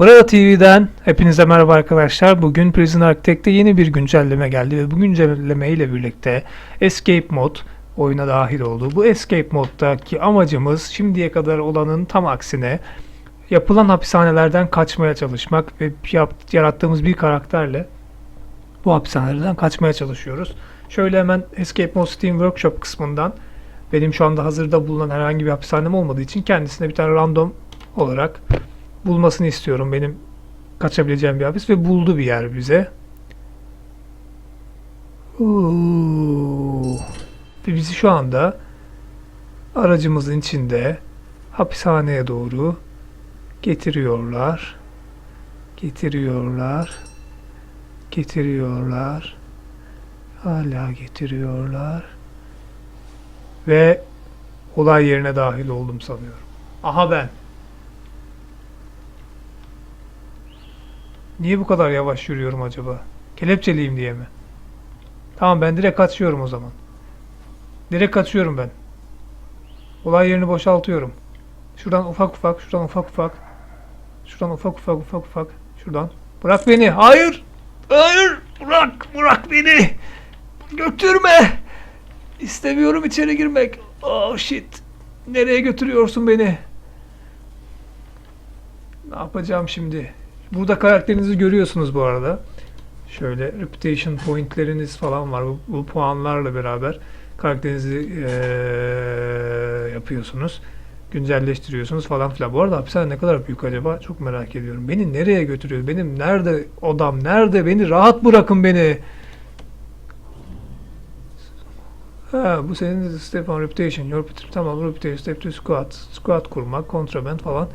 Bravo TV'den hepinize merhaba arkadaşlar. Bugün Prison Architect'te yeni bir güncelleme geldi ve bu güncelleme ile birlikte Escape Mod oyuna dahil oldu. Bu Escape Mod'daki amacımız şimdiye kadar olanın tam aksine yapılan hapishanelerden kaçmaya çalışmak ve yarattığımız bir karakterle bu hapishanelerden kaçmaya çalışıyoruz. Şöyle hemen Escape Mod Steam Workshop kısmından benim şu anda hazırda bulunan herhangi bir hapishanem olmadığı için kendisine bir tane random olarak bulmasını istiyorum. Benim kaçabileceğim bir hapis ve buldu bir yer bize. Ve bizi şu anda aracımızın içinde hapishaneye doğru getiriyorlar. Getiriyorlar. Getiriyorlar. Hala getiriyorlar. Ve olay yerine dahil oldum sanıyorum. Aha ben. Niye bu kadar yavaş yürüyorum acaba? Kelepçeliyim diye mi? Tamam ben direkt kaçıyorum o zaman. Direkt kaçıyorum ben. Olay yerini boşaltıyorum. Şuradan ufak ufak, şuradan ufak ufak. Şuradan ufak ufak ufak ufak. Şuradan. Bırak beni. Hayır. Hayır. Bırak. Bırak beni. Götürme. İstemiyorum içeri girmek. Oh shit. Nereye götürüyorsun beni? Ne yapacağım şimdi? Burada karakterinizi görüyorsunuz bu arada. Şöyle reputation pointleriniz falan var. Bu, bu puanlarla beraber karakterinizi eee, yapıyorsunuz. Güncelleştiriyorsunuz falan filan. Bu arada hapishane ne kadar büyük acaba? Çok merak ediyorum. Beni nereye götürüyor? Benim nerede odam? Nerede? Beni rahat bırakın beni. Ha, bu senin step on reputation. Your tamam reputation step to squat. Squat kurmak, contraband falan.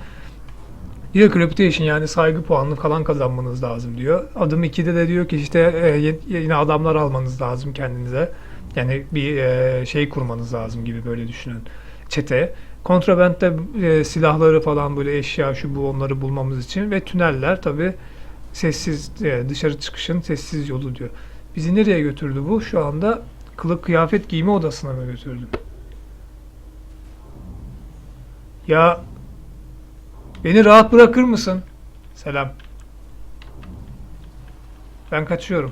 Diyor ki reputation yani saygı puanını falan kazanmanız lazım diyor. Adım 2'de de diyor ki işte e, yine adamlar almanız lazım kendinize. Yani bir e, şey kurmanız lazım gibi böyle düşünün. Çete. Kontraband'de e, silahları falan böyle eşya şu bu onları bulmamız için ve tüneller tabi sessiz e, dışarı çıkışın sessiz yolu diyor. Bizi nereye götürdü bu? Şu anda kılık kıyafet giyme odasına mı götürdü? Ya Beni rahat bırakır mısın? Selam. Ben kaçıyorum.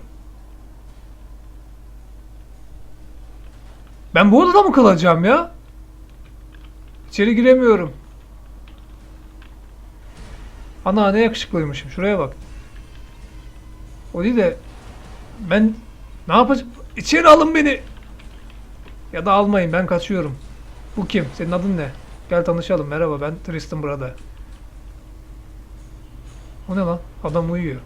Ben bu odada mı kalacağım ya? İçeri giremiyorum. Ana ne yakışıklıymışım. Şuraya bak. O değil de ben ne yapacağım? İçeri alın beni. Ya da almayın ben kaçıyorum. Bu kim? Senin adın ne? Gel tanışalım. Merhaba ben Tristan burada. O ne lan? Adam uyuyor.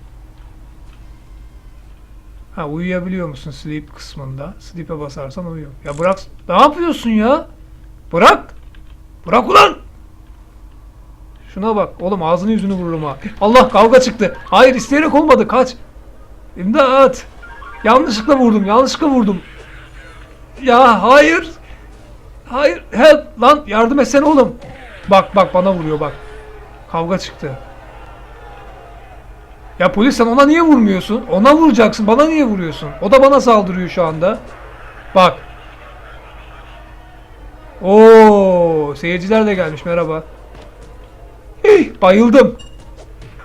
Ha uyuyabiliyor musun sleep kısmında? Sleep'e basarsan uyuyor. Ya bırak. Ne yapıyorsun ya? Bırak. Bırak ulan. Şuna bak. Oğlum ağzını yüzünü vururum ha. Allah kavga çıktı. Hayır isteyerek olmadı. Kaç. İmdat. Yanlışlıkla vurdum. Yanlışlıkla vurdum. Ya hayır. Hayır. Help. Lan yardım etsene oğlum. Bak bak bana vuruyor bak. Kavga çıktı. Ya polis sen ona niye vurmuyorsun? Ona vuracaksın. Bana niye vuruyorsun? O da bana saldırıyor şu anda. Bak. Oo, seyirciler de gelmiş. Merhaba. Hey, bayıldım.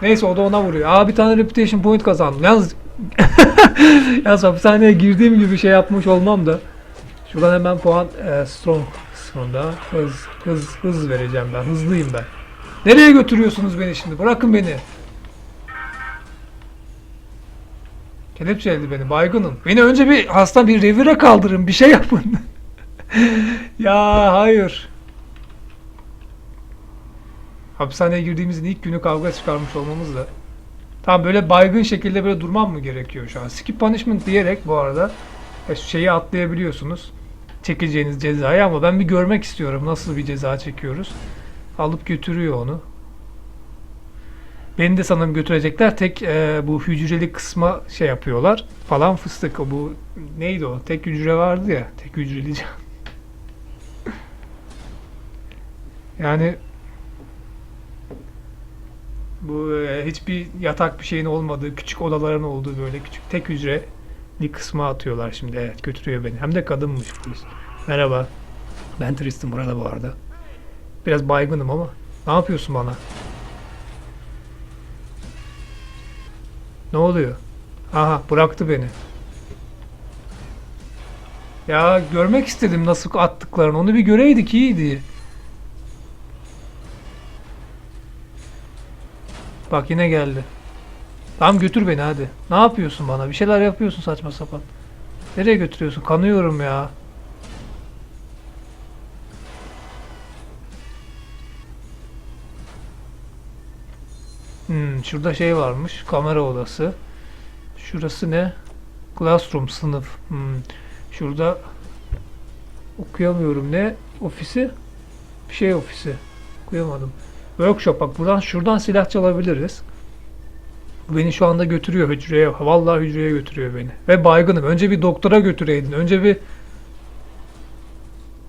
Neyse o da ona vuruyor. Aa bir tane reputation point kazandım. Yalnız Yalnız hapishaneye girdiğim gibi şey yapmış olmam da. Şuradan hemen puan e, strong kısmında hız hız hız vereceğim ben. Hızlıyım ben. Nereye götürüyorsunuz beni şimdi? Bırakın beni. Kelepçeledi beni baygınım. Beni önce bir hasta bir revire kaldırın bir şey yapın. ya hayır. Hapishaneye girdiğimizin ilk günü kavga çıkarmış olmamız da. Tamam böyle baygın şekilde böyle durmam mı gerekiyor şu an? Skip punishment diyerek bu arada e, şeyi atlayabiliyorsunuz. Çekeceğiniz cezayı ama ben bir görmek istiyorum nasıl bir ceza çekiyoruz. Alıp götürüyor onu. Beni de sanırım götürecekler. Tek e, bu hücreli kısma şey yapıyorlar. Falan fıstık. O bu neydi o? Tek hücre vardı ya. Tek hücreli can. yani bu e, hiçbir yatak bir şeyin olmadığı, küçük odaların olduğu böyle küçük tek hücreli kısma atıyorlar şimdi. Evet götürüyor beni. Hem de kadınmış polis. Merhaba. Ben Tristan burada bu arada. Biraz baygınım ama. Ne yapıyorsun bana? Ne oluyor? Aha bıraktı beni. Ya görmek istedim nasıl attıklarını. Onu bir göreydik iyiydi. Bak yine geldi. Tamam götür beni hadi. Ne yapıyorsun bana? Bir şeyler yapıyorsun saçma sapan. Nereye götürüyorsun? Kanıyorum ya. Hmm, şurada şey varmış. Kamera odası. Şurası ne? Classroom sınıf. Hmm. Şurada okuyamıyorum. Ne ofisi? Bir şey ofisi. Okuyamadım. Workshop bak buradan şuradan silah çalabiliriz. Bu Beni şu anda götürüyor hücreye. Vallahi hücreye götürüyor beni. Ve baygınım. Önce bir doktora götüreydin. Önce bir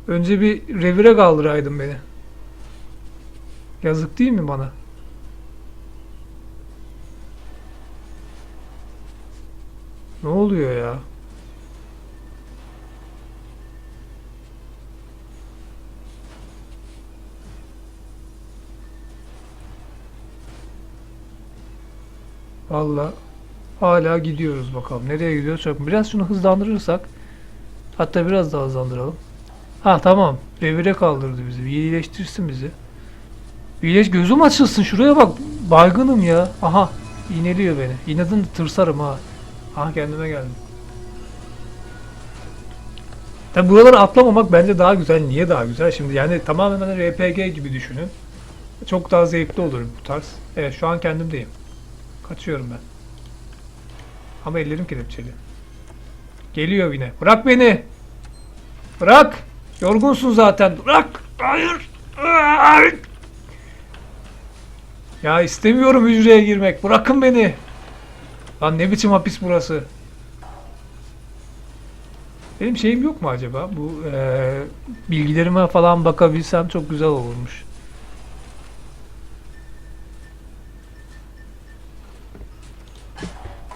önce bir revire kaldıraydın beni. Yazık değil mi bana? Ne oluyor ya? Valla hala gidiyoruz bakalım. Nereye gidiyoruz? Çok biraz şunu hızlandırırsak hatta biraz daha hızlandıralım. Ha tamam. Revire kaldırdı bizi. Bir iyileştirsin bizi. Bir iyileş gözüm açılsın. Şuraya bak. Baygınım ya. Aha. İğneliyor beni. İnadın tırsarım ha. Aha kendime geldim. Tabi buraları atlamamak bence daha güzel. Niye daha güzel? Şimdi yani tamamen hani RPG gibi düşünün. Çok daha zevkli olur bu tarz. Evet şu an kendimdeyim. Kaçıyorum ben. Ama ellerim kelepçeli. Geliyor yine. Bırak beni. Bırak. Yorgunsun zaten. Bırak. Hayır. Hayır. Ya istemiyorum hücreye girmek. Bırakın beni. Lan ne biçim hapis burası? Benim şeyim yok mu acaba? Bu eee, bilgilerime falan bakabilsem çok güzel olurmuş.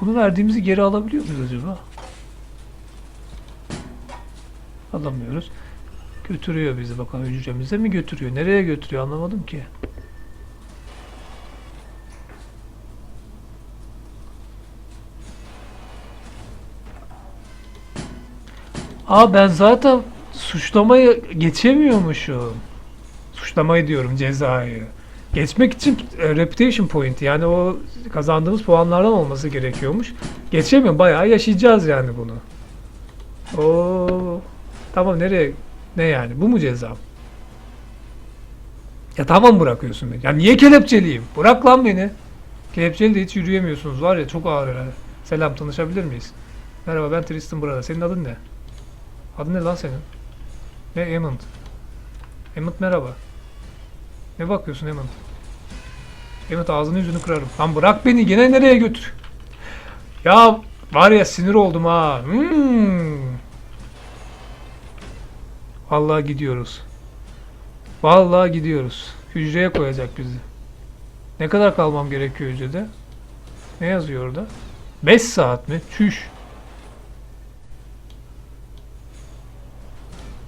Bunu verdiğimizi geri alabiliyor muyuz acaba? Alamıyoruz. Götürüyor bizi bakalım hücremize mi götürüyor? Nereye götürüyor anlamadım ki. Aa ben zaten suçlamayı geçemiyormuşum. Suçlamayı diyorum cezayı. Geçmek için e, reputation point yani o kazandığımız puanlardan olması gerekiyormuş. Geçemiyorum bayağı yaşayacağız yani bunu. Oo. Tamam nereye? Ne yani? Bu mu cezam? Ya tamam bırakıyorsun beni. Ya niye kelepçeliyim? Bırak lan beni. Kelepçeli de hiç yürüyemiyorsunuz var ya çok ağır herhalde. Selam tanışabilir miyiz? Merhaba ben Tristan burada. Senin adın ne? Adın ne lan senin? Ne Emmond? Emmond merhaba. Ne bakıyorsun Emmond? Emmond ağzını yüzünü kırarım. Lan bırak beni gene nereye götür? Ya var ya sinir oldum ha. Hmm. Vallahi gidiyoruz. Vallahi gidiyoruz. Hücreye koyacak bizi. Ne kadar kalmam gerekiyor hücrede? Ne yazıyor orada? 5 saat mi? Çüş.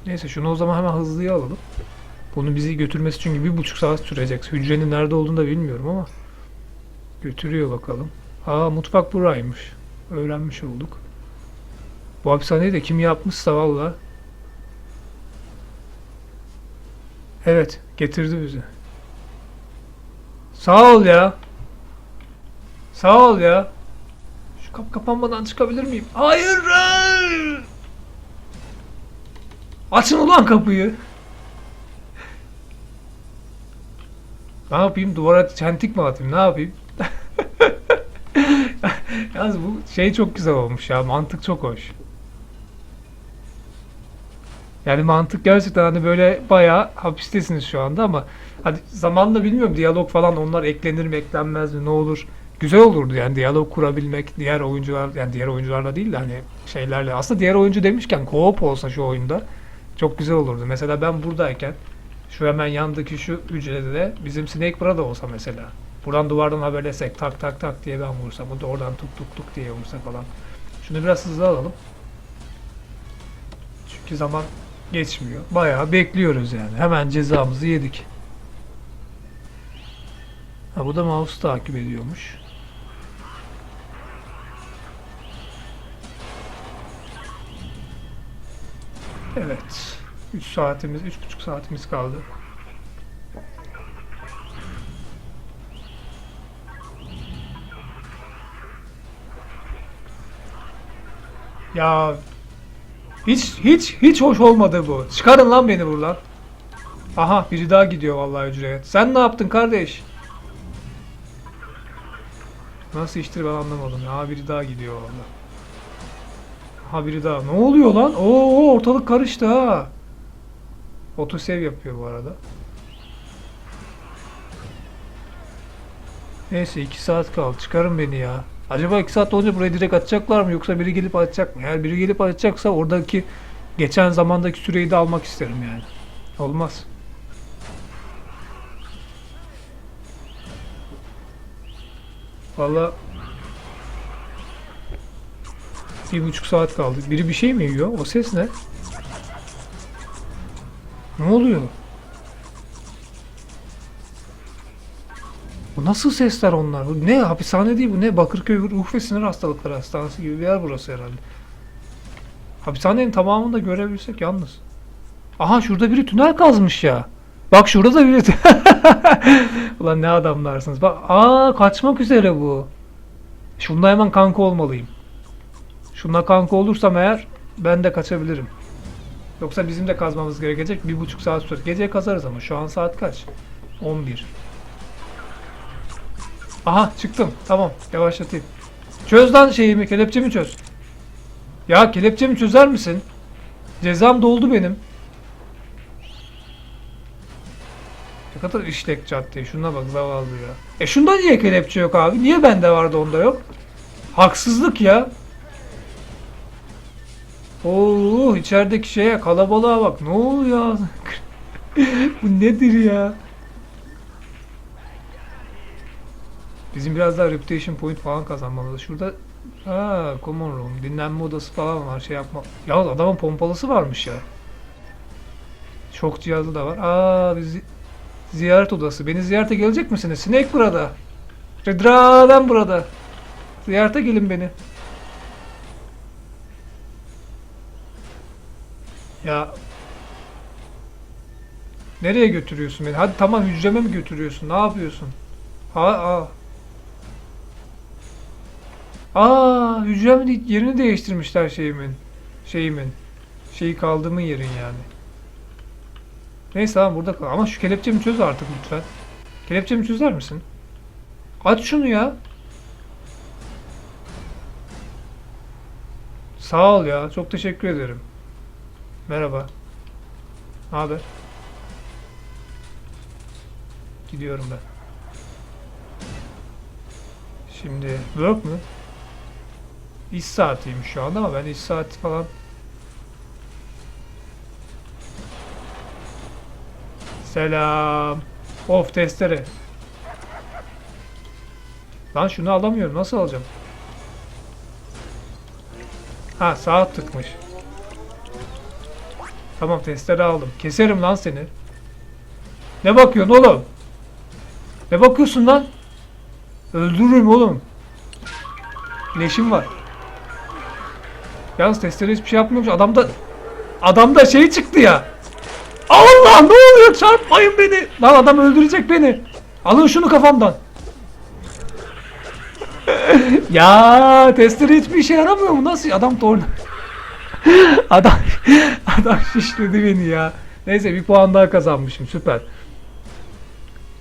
Neyse şunu o zaman hemen hızlıya alalım. Bunu bizi götürmesi çünkü bir buçuk saat sürecek. Hücrenin nerede olduğunu da bilmiyorum ama. Götürüyor bakalım. Aa mutfak buraymış. Öğrenmiş olduk. Bu hapishaneyi de kim yapmışsa valla. Evet getirdi bizi. Sağ ol ya. Sağ ol ya. Şu kap kapanmadan çıkabilir miyim? Hayır. hayır! Açın ulan kapıyı. Ne yapayım? Duvara çentik mi atayım? Ne yapayım? Yalnız bu şey çok güzel olmuş ya. Mantık çok hoş. Yani mantık gerçekten hani böyle bayağı hapistesiniz şu anda ama hadi zamanla bilmiyorum diyalog falan onlar eklenir mi eklenmez mi ne olur. Güzel olurdu yani diyalog kurabilmek diğer oyuncular yani diğer oyuncularla değil de hani şeylerle. Aslında diğer oyuncu demişken co-op olsa şu oyunda çok güzel olurdu. Mesela ben buradayken şu hemen yandaki şu hücrede de bizim Snake Bra da olsa mesela. Buradan duvardan haberleşsek tak tak tak diye ben vursam. O da oradan tuk tuk tuk diye vursa falan. Şunu biraz hızlı alalım. Çünkü zaman geçmiyor. Bayağı bekliyoruz yani. Hemen cezamızı yedik. Ha bu da mouse takip ediyormuş. Evet. 3 saatimiz, 3,5 saatimiz kaldı. Ya hiç hiç hiç hoş olmadı bu. Çıkarın lan beni buradan. Aha biri daha gidiyor vallahi hücreye. Sen ne yaptın kardeş? Nasıl iştir ben anlamadım. Ya biri daha gidiyor vallahi. Ha biri daha. Ne oluyor lan? Oo ortalık karıştı ha. Otosave yapıyor bu arada. Neyse 2 saat kaldı. Çıkarın beni ya. Acaba 2 saat olunca buraya direkt atacaklar mı yoksa biri gelip atacak mı? Eğer biri gelip atacaksa oradaki geçen zamandaki süreyi de almak isterim yani. Olmaz. Valla bir buçuk saat kaldı. Biri bir şey mi yiyor? O ses ne? Ne oluyor? Bu nasıl sesler onlar? Bu ne? Hapishane değil bu. Ne? Bakırköy Ruh ve Sinir Hastalıkları Hastanesi gibi bir yer burası herhalde. Hapishanenin tamamını da görebilsek yalnız. Aha şurada biri tünel kazmış ya. Bak şurada da biri... Ulan ne adamlarsınız. Bak aa kaçmak üzere bu. Şununla hemen kanka olmalıyım. Şununla kanka olursam eğer ben de kaçabilirim. Yoksa bizim de kazmamız gerekecek. Bir buçuk saat sürer. Gece kazarız ama şu an saat kaç? 11. Aha çıktım. Tamam yavaşlatayım. Çöz lan şeyimi kelepçemi çöz. Ya kelepçemi çözer misin? Cezam doldu benim. Ne kadar işlek cadde. Şuna bak zavallı ya. E şunda niye kelepçe yok abi? Niye bende vardı onda yok? Haksızlık ya. Oo içerideki şeye kalabalığa bak. Ne oluyor? Bu nedir ya? Bizim biraz daha reputation point falan kazanmamız. Şurada ha common room, dinlenme odası falan var. Şey yapma. Ya adamın pompalısı varmış ya. Çok cihazı da var. Aa biz ziyaret odası. Beni ziyarete gelecek misiniz? Snake burada. Redra'dan burada. Ziyarete gelin beni. Ya Nereye götürüyorsun beni? Hadi tamam hücreme mi götürüyorsun? Ne yapıyorsun? Ha, aa. Aa, hücremin yerini değiştirmişler şeyimin. Şeyimin. Şeyi kaldığımın yerin yani. Neyse tamam burada kal. Ama şu kelepçemi çöz artık lütfen. Kelepçemi çözer misin? Aç şunu ya. Sağ ol ya. Çok teşekkür ederim. Merhaba. Ne haber? Gidiyorum ben. Şimdi work mü? İş saatiymiş şu anda ama ben iş saati falan Selam. Of testere. Lan şunu alamıyorum. Nasıl alacağım? Ha saat tıkmış. Tamam testere aldım. Keserim lan seni. Ne bakıyorsun oğlum? Ne bakıyorsun lan? Öldürürüm oğlum. Leşim var. Yalnız testere hiçbir şey yapmıyormuş. Adamda adamda şey çıktı ya. Allah ne oluyor? Çarpmayın beni. Lan adam öldürecek beni. Alın şunu kafamdan. ya testere hiçbir işe yaramıyor mu? Nasıl? Adam torna. adam adam şişledi beni ya. Neyse bir puan daha kazanmışım. Süper.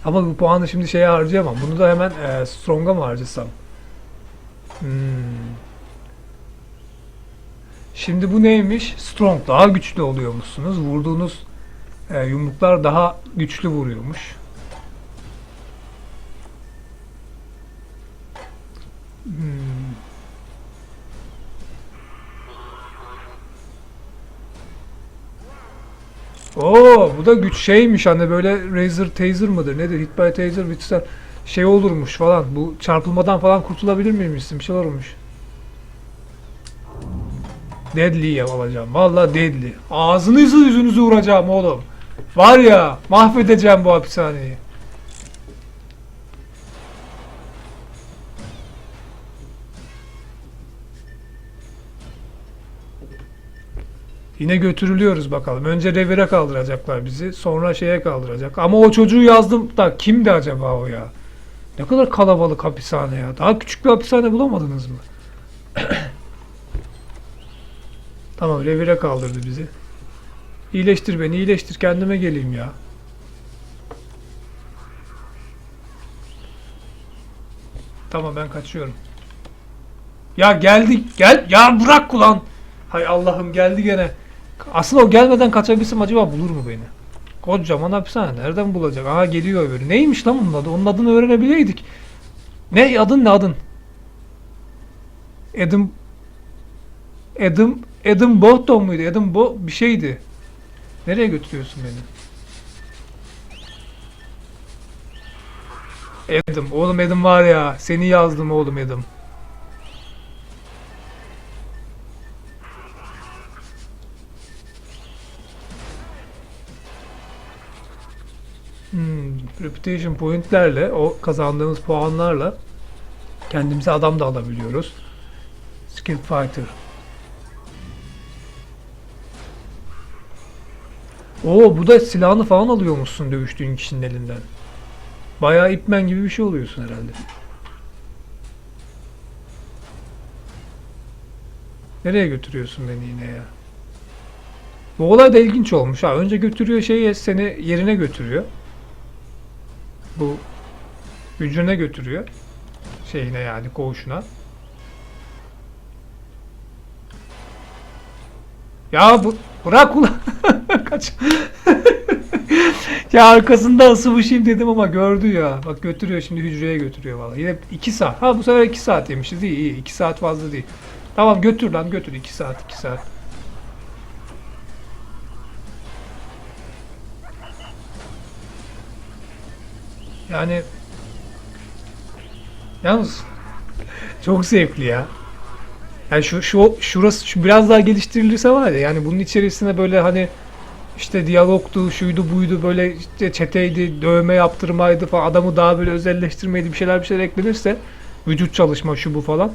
Ama bu puanı şimdi şeye harcayamam. Bunu da hemen e, Strong'a mı harcasam? Hmm. Şimdi bu neymiş? Strong daha güçlü oluyormuşsunuz. Vurduğunuz e, yumruklar daha güçlü vuruyormuş. Hmm. Oo, bu da güç şeymiş hani böyle Razer Taser mıdır nedir? Hit by Taser bitse şey olurmuş falan. Bu çarpılmadan falan kurtulabilir miymişsin? Bir şey olurmuş. Deadly'yi alacağım. Vallahi deadly. Ağzınızı yüzünüzü vuracağım oğlum. Var ya mahvedeceğim bu hapishaneyi. Yine götürülüyoruz bakalım. Önce revire kaldıracaklar bizi. Sonra şeye kaldıracak. Ama o çocuğu yazdım da kimdi acaba o ya? Ne kadar kalabalık hapishane ya. Daha küçük bir hapishane bulamadınız mı? tamam revire kaldırdı bizi. İyileştir beni iyileştir kendime geleyim ya. Tamam ben kaçıyorum. Ya geldik gel ya bırak ulan. Hay Allah'ım geldi gene. Aslında o gelmeden kaçabilsem acaba bulur mu beni? Kocaman hapishane nereden bulacak? Aha geliyor öbürü. Neymiş lan onun adı? Onun adını öğrenebileydik. Ne adın ne adın? Adam Adam Adam Bolton muydu? Adam Bo bir şeydi. Nereye götürüyorsun beni? Adam. Oğlum Adam var ya. Seni yazdım oğlum Adam. Hmm, reputation pointlerle o kazandığımız puanlarla kendimize adam da alabiliyoruz. Skill fighter. Oo bu da silahını falan alıyormuşsun dövüştüğün kişinin elinden. Bayağı ipmen gibi bir şey oluyorsun herhalde. Nereye götürüyorsun beni yine ya? Bu olay da ilginç olmuş ha. Önce götürüyor şeyi seni yerine götürüyor. Bu hücrene götürüyor. Şeyine yani koğuşuna. Ya bu bırak ulan. Kaç. ya arkasında asılmışım dedim ama gördü ya. Bak götürüyor şimdi hücreye götürüyor vallahi. Yine 2 saat. Ha bu sefer 2 saat yemişiz. İyi iyi. 2 saat fazla değil. Tamam götür lan götür 2 saat 2 saat. Yani yalnız çok zevkli ya. Yani şu şu şurası şu biraz daha geliştirilirse var ya yani bunun içerisine böyle hani işte diyalogtu, şuydu buydu böyle işte çeteydi, dövme yaptırmaydı falan adamı daha böyle özelleştirmeydi bir şeyler bir şeyler eklenirse vücut çalışma şu bu falan.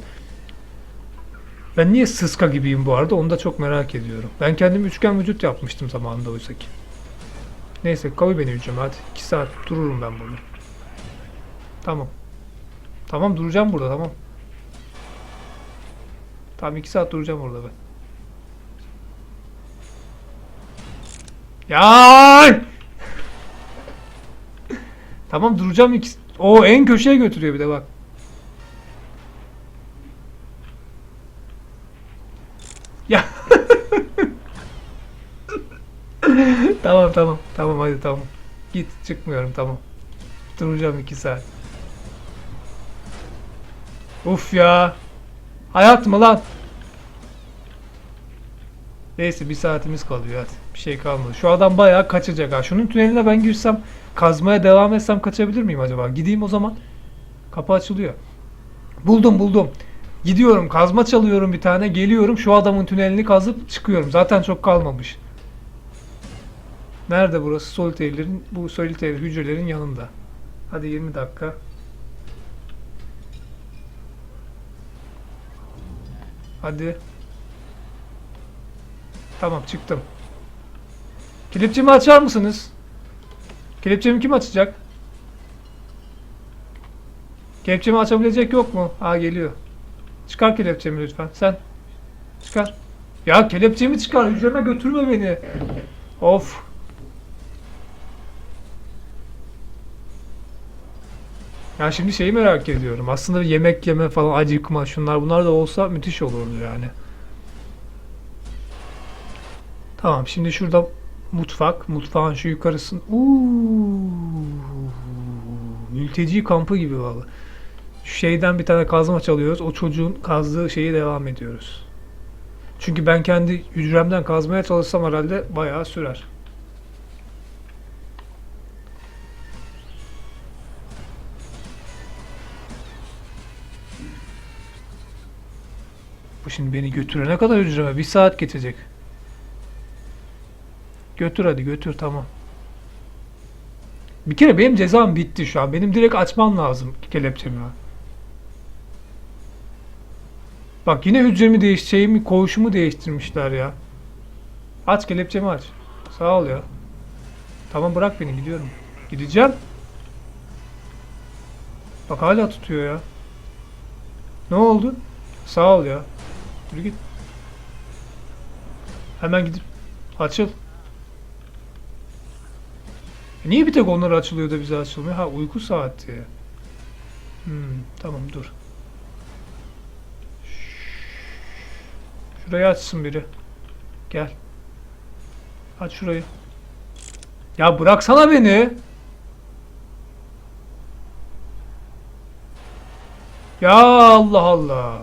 Ben niye sıska gibiyim bu arada onu da çok merak ediyorum. Ben kendim üçgen vücut yapmıştım zamanında oysa ki. Neyse koy beni hücreme hadi. 2 saat dururum ben burada. Tamam. Tamam duracağım burada tamam. Tamam 2 saat duracağım orada ben. Ya! tamam duracağım iki... O en köşeye götürüyor bir de bak. Ya. tamam tamam tamam hadi tamam. Git çıkmıyorum tamam. Duracağım iki saat. Uf ya. Hayat mı lan? Neyse bir saatimiz kalıyor hadi. Bir şey kalmadı. Şu adam bayağı kaçacak ha. Şunun tüneline ben girsem kazmaya devam etsem kaçabilir miyim acaba? Gideyim o zaman. Kapı açılıyor. Buldum buldum. Gidiyorum kazma çalıyorum bir tane. Geliyorum şu adamın tünelini kazıp çıkıyorum. Zaten çok kalmamış. Nerede burası? Solitaire'lerin bu solitaire hücrelerin yanında. Hadi 20 dakika. Hadi. Tamam çıktım. Kelepçemi açar mısınız? Kelepçemi kim açacak? Kelepçemi açabilecek yok mu? Ha geliyor. Çıkar kelepçemi lütfen. Sen. Çıkar. Ya kelepçemi çıkar. Hücreme götürme beni. Of. Ya şimdi şeyi merak ediyorum. Aslında yemek yeme falan acıkma şunlar bunlar da olsa müthiş olurdu yani. Tamam şimdi şurada mutfak. Mutfağın şu yukarısın. Uuu. Mülteci kampı gibi valla. Şeyden bir tane kazma çalıyoruz. O çocuğun kazdığı şeyi devam ediyoruz. Çünkü ben kendi hücremden kazmaya çalışsam herhalde bayağı sürer. Şimdi beni götürene kadar hücreme bir saat geçecek. Götür hadi götür tamam. Bir kere benim cezam bitti şu an. Benim direkt açmam lazım kelepçemi. Bak yine hücremi değiş şeyimi koğuşumu değiştirmişler ya. Aç kelepçemi aç. Sağ ol ya. Tamam bırak beni gidiyorum. Gideceğim. Bak hala tutuyor ya. Ne oldu? Sağ ol ya. Yürü git. Hemen gidip açıl. E Niye bir tek onlar açılıyor da bize açılmıyor? Ha uyku saati. Hmm, tamam dur. Şurayı açsın biri. Gel. Aç şurayı. Ya bıraksana beni. Ya Allah Allah.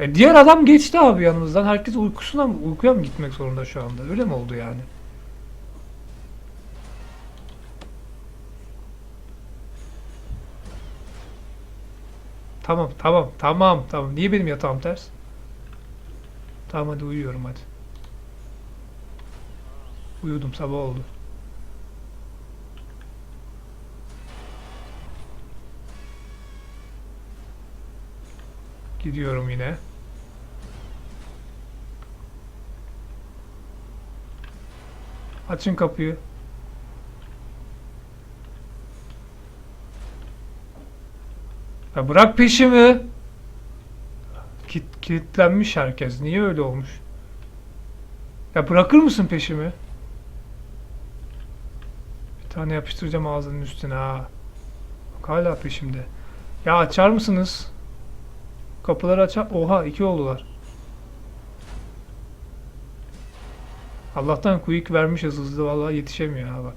E diğer adam geçti abi yanımızdan. Herkes uykusuna mı, uykuya mı gitmek zorunda şu anda? Öyle mi oldu yani? Tamam, tamam, tamam, tamam. Niye benim yatağım ters? Tamam hadi uyuyorum hadi. Uyudum sabah oldu. Gidiyorum yine. Açın kapıyı. Ya bırak peşimi. Kit, kilitlenmiş herkes. Niye öyle olmuş? Ya bırakır mısın peşimi? Bir tane yapıştıracağım ağzının üstüne ha. Bak hala peşimde. Ya açar mısınız? Kapıları açar. Oha iki oldular. Allah'tan quick vermişiz hızlı vallahi yetişemiyor ha bak.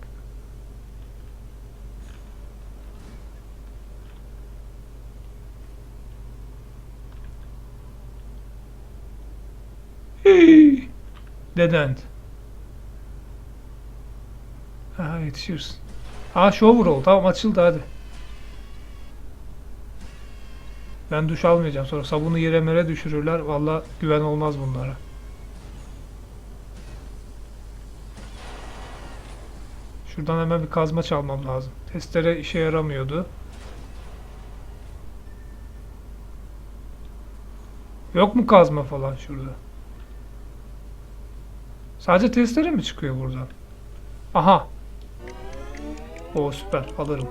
Hey! Dead end. Ha yetişiyorsun. Ha shower ol. Tamam açıldı hadi. Ben duş almayacağım sonra sabunu yere mere düşürürler. Valla güven olmaz bunlara. Şuradan hemen bir kazma çalmam lazım. Testere işe yaramıyordu. Yok mu kazma falan şurada? Sadece testere mi çıkıyor buradan? Aha. O süper alırım.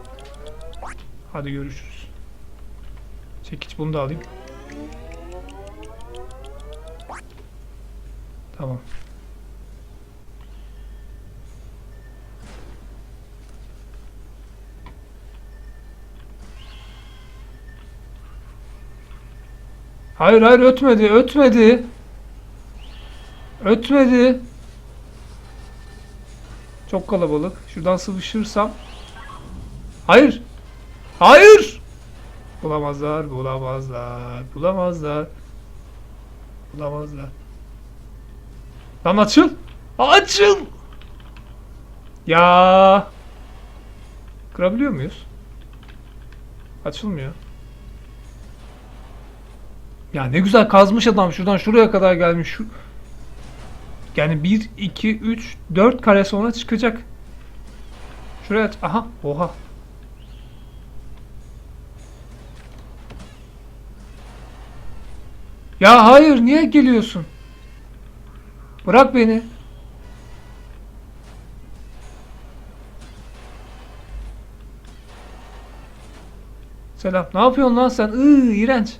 Hadi görüşürüz. Çekiç bunu da alayım. Tamam. Hayır hayır ötmedi ötmedi. Ötmedi. Çok kalabalık. Şuradan sıvışırsam. Hayır. Hayır. Bulamazlar, bulamazlar, bulamazlar. Bulamazlar. Lan açıl. Açıl. Ya. Kırabiliyor muyuz? Açılmıyor. Ya ne güzel kazmış adam şuradan şuraya kadar gelmiş. Şu... Yani 1, 2, 3, 4 kare sonra çıkacak. Şuraya aç. Aha. Oha. Ya hayır niye geliyorsun? Bırak beni. Selam. Ne yapıyorsun lan sen? Iıı iğrenç.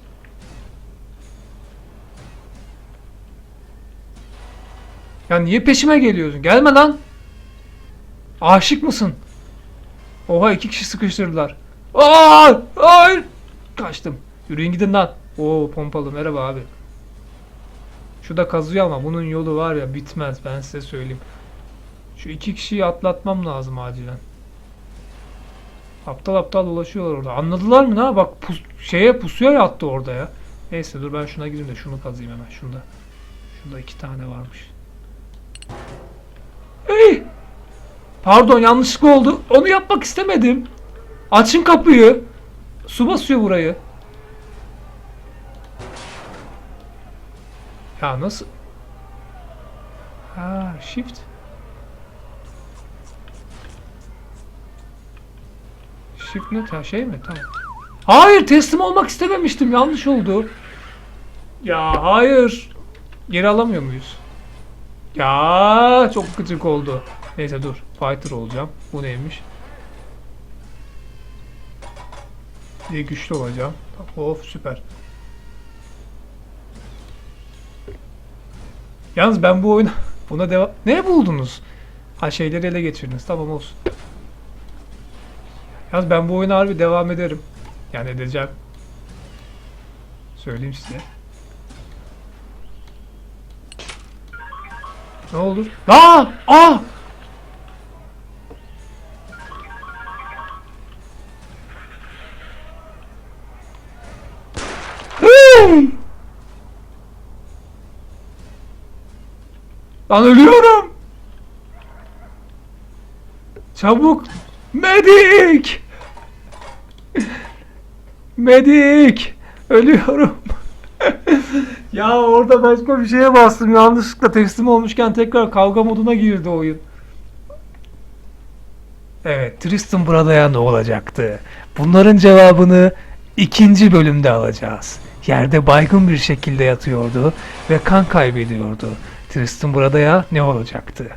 Ya niye peşime geliyorsun? Gelme lan. Aşık mısın? Oha iki kişi sıkıştırdılar. Aa! Hayır! Kaçtım. Yürüyün gidin lan. Oo pompalı merhaba abi. Şu da kazıyor ama bunun yolu var ya bitmez ben size söyleyeyim. Şu iki kişiyi atlatmam lazım acilen. Aptal aptal dolaşıyorlar orada. Anladılar mı ne? Bak pus şeye pusuya yattı orada ya. Neyse dur ben şuna gireyim de şunu kazıyım hemen. Şunda. Şunda iki tane varmış. Ey! Pardon yanlışlıkla oldu. Onu yapmak istemedim. Açın kapıyı. Su basıyor burayı. Ya nasıl? Ha, shift. Shift ne? Ha, şey mi? Tamam. Hayır teslim olmak istememiştim. Yanlış oldu. Ya hayır. Geri alamıyor muyuz? Ya çok gıcık oldu. Neyse dur. Fighter olacağım. Bu neymiş? diye güçlü olacağım. Of süper. Yalnız ben bu oyuna buna devam... Ne buldunuz? Ha şeyleri ele geçirdiniz. Tamam olsun. Yalnız ben bu oyuna harbi devam ederim. Yani edeceğim. Söyleyeyim size. Ne olur? Aa! Aa! Lan ölüyorum. Çabuk. Medik. Medik. Ölüyorum. ya orada başka bir şeye bastım. Yanlışlıkla teslim olmuşken tekrar kavga moduna girdi oyun. Evet, Tristan Brada'ya ne olacaktı? Bunların cevabını ikinci bölümde alacağız. Yerde baygın bir şekilde yatıyordu ve kan kaybediyordu. Tristan Brada'ya ne olacaktı?